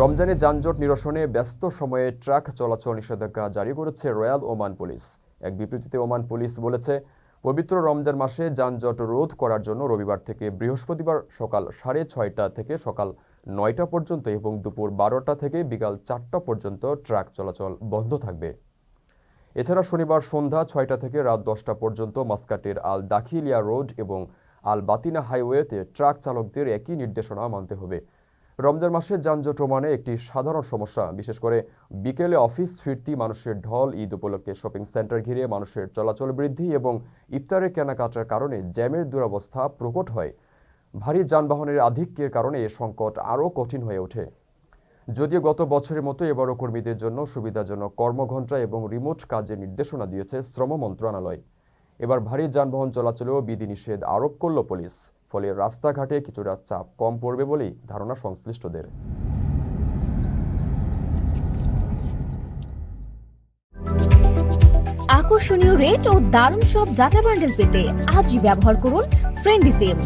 রমজানে যানজট নিরসনে ব্যস্ত সময়ে ট্রাক চলাচল নিষেধাজ্ঞা জারি করেছে রয়্যাল ওমান পুলিশ। এক বিবৃতিতে ওমান পুলিশ বলেছে, পবিত্র রমজান মাসে যানজট রোধ করার জন্য রবিবার থেকে বৃহস্পতিবার সকাল সাড়ে ছয়টা থেকে সকাল নয়টা পর্যন্ত এবং দুপুর বারোটা থেকে বিকাল চারটা পর্যন্ত ট্রাক চলাচল বন্ধ থাকবে। এছাড়া শনিবার সন্ধ্যা ছয়টা থেকে রাত দশটা পর্যন্ত মাস্কাটের আল দাখিলিয়া রোড এবং আল বাতিনা হাইওয়েতে ট্রাক চালকদের একই নির্দেশনা মানতে হবে। রমজান মাসে যানজট ওমানে একটি সাধারণ সমস্যা। বিশেষ করে বিকেলে অফিস ফিরতি মানুষের ঢল, ঈদ উপলক্ষে শপিং সেন্টার ঘিরে মানুষের চলাচল বৃদ্ধি এবং ইফতারের কেনাকাটার কারণে জ্যামের দুরবস্থা প্রকট হয়। ভারী যানবাহনের আধিক্যের কারণে এ সংকট আরও কঠিন হয়ে ওঠে। যদিও গত বছরের মতো এবারও কর্মীদের জন্য সুবিধাজনক কর্মঘণ্টা এবং রিমোট কাজের নির্দেশনা দিয়েছে শ্রম মন্ত্রণালয়। এবার ভারী যানবাহন চলাচলেও বিধিনিষেধ আরোপ করল পুলিশ। ফলে রাস্তাঘাটে কিছুটা চাপ কম পড়বে বলেই ধারণা সংশ্লিষ্টদের। আকর্ষণীয় রেট ও দারুণ সব ডাটা বান্ডেল পেতে আজই ব্যবহার করুন ফ্রেন্ডি সিম